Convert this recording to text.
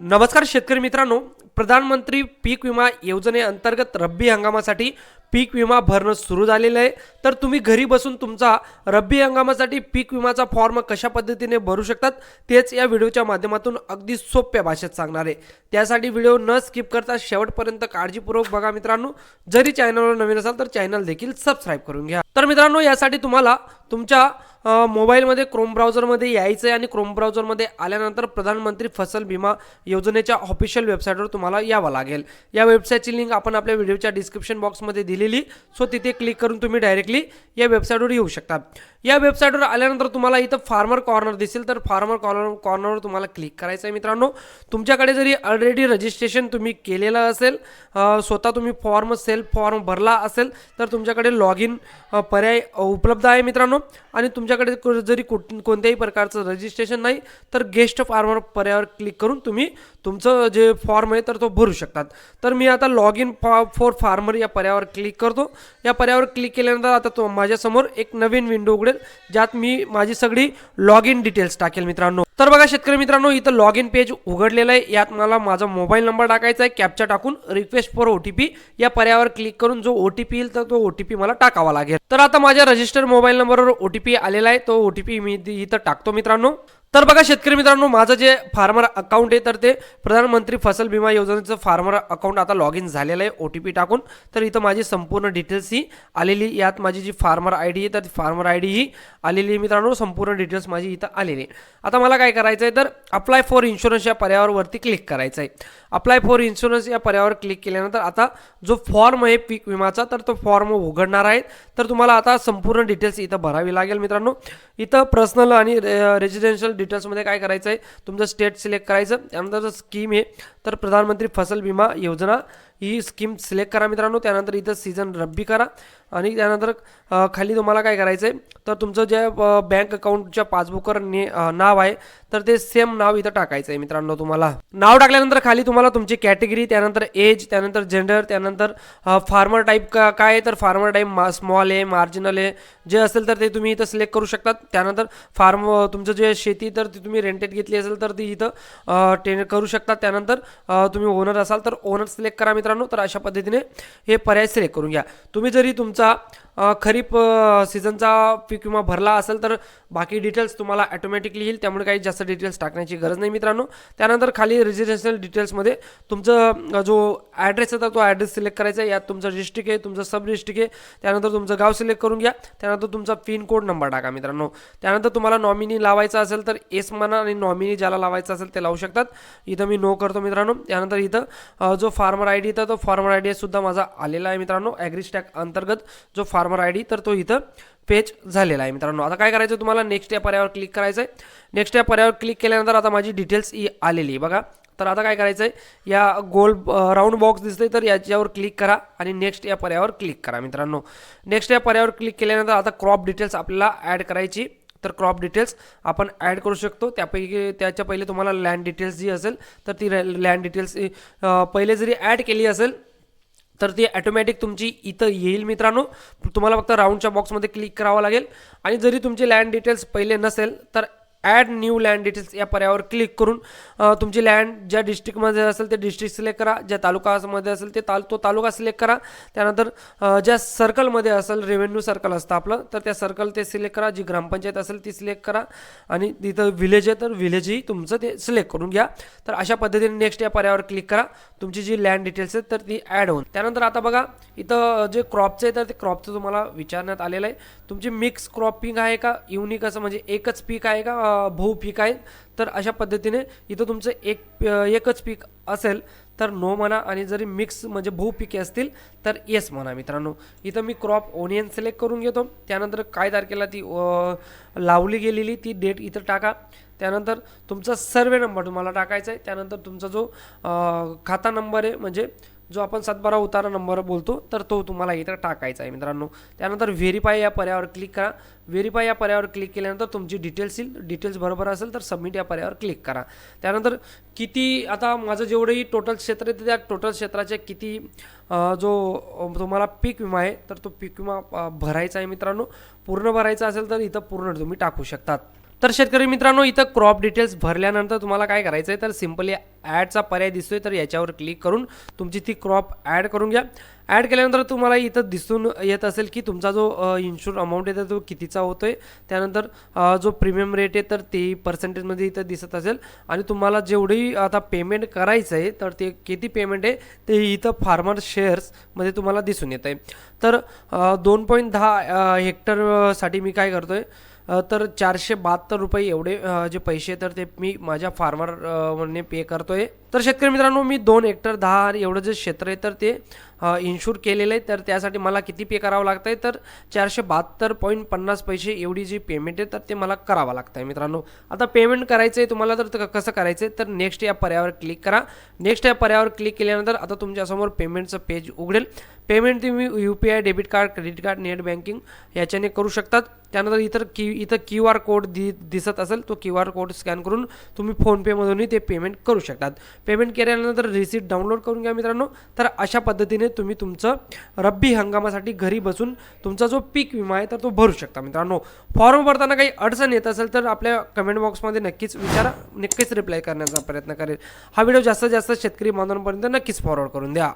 नमस्कार शेतकरी मित्रांनो. प्रधानमंत्री पीक विमा योजनेअंतर्गत रब्बी हंगामासाठी पीक विमा भरणं सुरू झालेलं आहे. तर तुम्ही घरी बसून तुमचा रब्बी हंगामासाठी पीक विमाचा फॉर्म कशा पद्धतीने भरू शकतात तेच या व्हिडिओच्या माध्यमातून अगदी सोप्या भाषेत सांगणार आहे. त्यासाठी व्हिडिओ न स्किप करता शेवटपर्यंत काळजीपूर्वक बघा मित्रांनो. जरी चॅनलवर नवीन असाल तर चॅनल देखील सबस्क्राईब करून घ्या. तर मित्रांनो यासाठी तुम्हाला तुमच्या मोबाईलमध्ये क्रोम ब्राउझरमध्ये यायचं आहे आणि क्रोम ब्राउझरमध्ये आल्यानंतर प्रधानमंत्री फसल विमा योजनेच्या ऑफिशियल वेबसाईटवर तुम्हाला यावं लागेल. या वेबसाईटची लिंक आपण आपल्या व्हिडिओच्या डिस्क्रिप्शन बॉक्समध्ये दिलेली. सो तिथे क्लिक करून तुम्ही डायरेक्टली या वेबसाईटवर येऊ शकता. या वेबसाईटवर आल्यानंतर तुम्हाला इथं फार्मर कॉर्नर दिसेल. तर फार्मर कॉर्नर कॉर्नरवर तुम्हाला क्लिक करायचं आहे मित्रांनो. तुमच्याकडे जरी ऑलरेडी रजिस्ट्रेशन तुम्ही केलेलं असेल स्वतः तुम्ही फॉर्म सेल्फ फॉर्म भरला असेल तर तुमच्याकडे लॉग इन पर्याय उपलब्ध आहे मित्रांनो. आणि तुम तुमच्याकडे जरी कुठ कोणत्याही प्रकारचं रजिस्ट्रेशन नाही तर गेस्ट फार्मर पर्यायावर क्लिक करून तुम्ही तुमचं जे फॉर्म आहे तर तो भरू शकतात. तर मी आता लॉग इन फॉर फार्मर या पर्यायावर क्लिक करतो. या पर्यायावर क्लिक केल्यानंतर आता तो माझ्यासमोर एक नवीन विंडो उघडेल ज्यात मी माझी सगळी लॉग इन डिटेल्स टाकेल मित्रांनो. तर बघा शेतकरी मित्रांनो इथं लॉग इन पेज उघडलेलं आहे. यात मला माझा मोबाईल नंबर टाकायचा आहे. कॅप्चा टाकून request for O T P या पर्यायावर क्लिक करून जो ओ टी पी येईल तर तो ओ टी पी मला टाकावा लागेल. तर आता माझ्या रजिस्टर मोबाईल नंबरवर ओ टी पी आले आलेला आहे. तो ओ टी पी मी इथं इथं टाकतो मित्रांनो. तर बघा शेतकरी मित्रांनो माझं जे फार्मर अकाउंट आहे तर ते प्रधानमंत्री फसल विमा योजनेचं फार्मर अकाउंट आता लॉग इन झालेलं आहे ओ टी पी टाकून. तर इथं माझी संपूर्ण डिटेल्स ही आलेली यात माझी जी फार्मर आय डी आहे तर फार्मर आय डी ही आलेली आहे मित्रांनो. संपूर्ण डिटेल्स माझी इथं आलेली आहे. आता मला काय करायचं आहे तर अप्लाय फॉर इन्शुरन्स या पर्यावरवरती क्लिक करायचं आहे. अप्लाय फॉर इन्शुरन्स या पर्यावर क्लिक केल्यानंतर आता जो फॉर्म आहे पीक विमाचा तर तो फॉर्म उघडणार आहे. तर तुम्हाला आता संपूर्ण डिटेल्स इथं भरावी लागेल मित्रांनो. इथं पर्सनल आणि रेजिडेन्शियल डिटेल्समध्ये काय करायचं आहे तुमचं स्टेट सिलेक्ट करायचं त्यानंतर स्कीम आहे तर प्रधानमंत्री फसल विमा योजना ही स्कीम सिलेक्ट करा मित्रांनो. त्यानंतर इथं सीझन रब्बी करा. आणि त्यानंतर खाली तुम्हाला काय करायचं आहे तर तुमचं जे बँक अकाउंटच्या पासबुकवर ने नाव आहे तर ते सेम नाव इथं टाकायचं आहे मित्रांनो तुम्हाला. नाव टाकल्यानंतर खाली तुम्हाला तुमची कॅटेगरी त्यानंतर एज त्यानंतर जेंडर त्यानंतर फार्मर टाईप का काय आहे? तर फार्मर टाईप मा स्मॉल आहे मार्जिनल आहे. जे असेल तर ते तुम्ही इथं सिलेक्ट करू शकतात. त्यानंतर फार्म तुमचं जे शेती तर ती तुम्ही रेंटेड घेतली असेल तर ती इथं टेन करू शकतात. त्यानंतर तुम्ही ओनर असाल तर ओनर सिलेक्ट करा मित्रांनो. तर अशा पद्धतीने हे पर्याय सिलेक्ट करून घ्या. तुम्ही जरी तुमचा खरीप सीझनचा पीक विमा भरला असेल तर बाकी डिटेल्स तुम्हाला ऑटोमॅटिकली येईल. त्यामुळे काही जास्त डिटेल्स टाकण्याची गरज नाही मित्रांनो. त्यानंतर खाली रेजिडेन्शियल डिटेल्समध्ये तुमचं जो ॲड्रेस आहे तर तो ॲड्रेस सिलेक्ट करायचा आहे. यात तुमचं डिस्ट्रिक्ट आहे तुमचं सब डिस्ट्रिक्ट आहे. त्यानंतर तुमचं गाव सिलेक्ट करून घ्या. त्यानंतर तुमचा पिन कोड नंबर टाका मित्रांनो. त्यानंतर तुम्हाला नॉमिनी लावायचा असेल तर एस म्हणा आणि नॉमिनी ज्याला लावायचा असेल ते लावू शकतात. इथं मी नो करतो मित्रांनो. त्यानंतर इथं जो फार्मर आय डी तर तो फार्मर आय डी सुद्धा माझा आलेला आहे मित्रांनो. ॲग्रिस्टॅक अंतर्गत जो फार्म फार्मर आय डी तर तो इथं पेज झालेला आहे मित्रांनो. आता काय करायचं तुम्हाला? नेक्स्ट या पर्यायावर क्लिक करायचं आहे नेक्स्ट या पर्यायावर क्लिक केल्यानंतर आता माझी डिटेल्स ही आलेली आहे बघा. तर आता काय करायचं आहे या गोल राऊंड बॉक्स दिसतंय तर याच्यावर क्लिक करा आणि नेक्स्ट या पर्यायावर क्लिक करा मित्रांनो. नेक्स्ट या पर्यायावर क्लिक केल्यानंतर आता क्रॉप डिटेल्स आपल्याला ॲड करायची. तर क्रॉप डिटेल्स आपण ॲड करू शकतो. त्यापैकी त्याच्या पहिले तुम्हाला लँड डिटेल्स जी असेल तर ती लँड डिटेल्स पहिले जरी ॲड केली असेल तर ती ॲटोमॅटिक तुमची इथं येईल मित्रांनो. तुम्हाला फक्त राऊंडच्या बॉक्समध्ये क्लिक करावं लागेल. आणि जरी तुमची लँड डिटेल्स पहिले नसेल तर ॲड न्यू लँड डिटेल्स या पर्यायावर क्लिक करून तुमची लँड ज्या डिस्ट्रिक्टमध्ये असेल ते डिस्ट्रिक्ट सिलेक्ट करा ज्या तालुकामध्ये असेल ते ताल तो तालुका सिलेक्ट करा. त्यानंतर ज्या सर्कलमध्ये असेल रेव्हेन्यू सर्कल असतं आपलं तर त्या सर्कल ते सिलेक्ट करा. जी ग्रामपंचायत असेल ती सिलेक्ट करा. आणि तिथं विलेज आहे तर विलेजही तुमचं ते सिलेक्ट करून घ्या. तर अशा पद्धतीने नेक्स्ट या पर्यायावर क्लिक करा. तुमची जी लँड डिटेल्स आहेत तर ती ॲड होऊन. त्यानंतर आता बघा इथं जे क्रॉपचं आहे तर ते क्रॉपचं तुम्हाला विचारण्यात आलेलं आहे. तुमची मिक्स क्रॉपिंग आहे का? युनिक असं म्हणजे एकच पीक आहे का? भाऊ पीक आहे तर अशा पद्धतीने इथं तुमचं एक एकच पीक असेल तर नो म्हणा आणि जरी मिक्स म्हणजे बहुपिके असतील तर येस म्हणा मित्रांनो. इथं मी क्रॉप ओनियन सिलेक्ट करून घेतो. त्यानंतर काय तारखेला ती लावली गेलेली ती डेट इथं टाका. त्यानंतर तुमचा सर्वे नंबर तुम्हाला टाकायचा आहे. त्यानंतर तुमचा जो खाता नंबर आहे म्हणजे जो आपण सातबारा उतारा नंबर बोलतो तर तो तुम्हाला इथं टाकायचा आहे मित्रांनो. त्यानंतर व्हेरीफाय या पर्यायावर क्लिक करा. व्हेरीफाय या पर्यायावर क्लिक केल्यानंतर तुमची डिटेल्स येईल. डिटेल्स बरोबर असेल तर सबमिट या पर्यायावर क्लिक करा. त्यानंतर किती आता माझं जेवढंही टोटल क्षेत्र येते त्या टोटल क्षेत्राचे किती जो तुम्हाला पीक विमा आहे तर तो पीक विमा भरायचा आहे मित्रांनो. पूर्ण भरायचा असेल तर इथं पूर्ण तुम्ही टाकू शकतात. तर शेतकरी मित्रांनो इथं क्रॉप डिटेल्स भरल्यानंतर तुम्हाला काय करायचं आहे तर सिम्पली ॲडचा पर्याय दिसतोय तर याच्यावर क्लिक करून तुमची ती क्रॉप ॲड करून घ्या. ॲड केल्यानंतर तुम्हाला इथं दिसून येत असेल की तुमचा जो इन्शुर अमाऊंट आहे तर तो कितीचा होतो आहे त्यानंतर जो प्रीमियम रेट आहे तर ते पर्सेंटेजमध्ये इथं दिसत असेल. आणि तुम्हाला जेवढी आता पेमेंट करायचं आहे तर ते किती पेमेंट आहे ते इथं फार्मर शेअर्समध्ये तुम्हाला दिसून येत आहे तर दोन पॉईंट दहा हेक्टरसाठी मी काय करतो आहे तर चारशे बहात्तर रुपये एवढे जे पैसे तर ते मी माझ्या फार्मर म्हणणे पे करतोय. तर शेतकरी मित्रांनो मी दोन हेक्टर दहा एवढं जे क्षेत्र आहे तर ते इन्शूर केलेलं आहे. तर त्यासाठी मला किती पे करावं लागतं आहे तर चारशे बहात्तर पॉईंट पन्नास पैसे एवढी जी पेमेंट आहे तर ते मला करावं लागतं आहे मित्रांनो. आता पेमेंट करायचं आहे तुम्हाला तर कसं करायचं आहे तर नेक्स्ट या पर्यावर क्लिक करा. नेक्स्ट या पर्यावर क्लिक केल्यानंतर आता तुमच्यासमोर पेमेंटचं पेज उघडेल. पेमेंट तुम्ही U P I debit card credit card net banking याच्याने करू शकतात. त्यानंतर इतर की इथं क्यू आर कोड दि दिसत असेल तो क्यू आर कोड स्कॅन करून तुम्ही फोनपेमधूनही ते पेमेंट करू शकतात. पेमेंट केल्यानंतर रिसिप्ट डाउनलोड करून घ्या मित्रांनो. तर अशा पद्धतीने तुम्ही तुमचं रब्बी हंगामासाठी घरी बसून तुमचा जो पीक विमा आहे तर तो भरू शकता. मित्रांनो फॉर्म भरताना काही अडचण येत असेल तर आपल्या कमेंट बॉक्समध्ये नक्कीच विचारा नक्कीच रिप्लाय करण्याचा प्रयत्न करेल. हा व्हिडिओ जास्तीत जास्त शेतकरी बांधवांपर्यंत नक्कीच फॉरवर्ड करून द्या.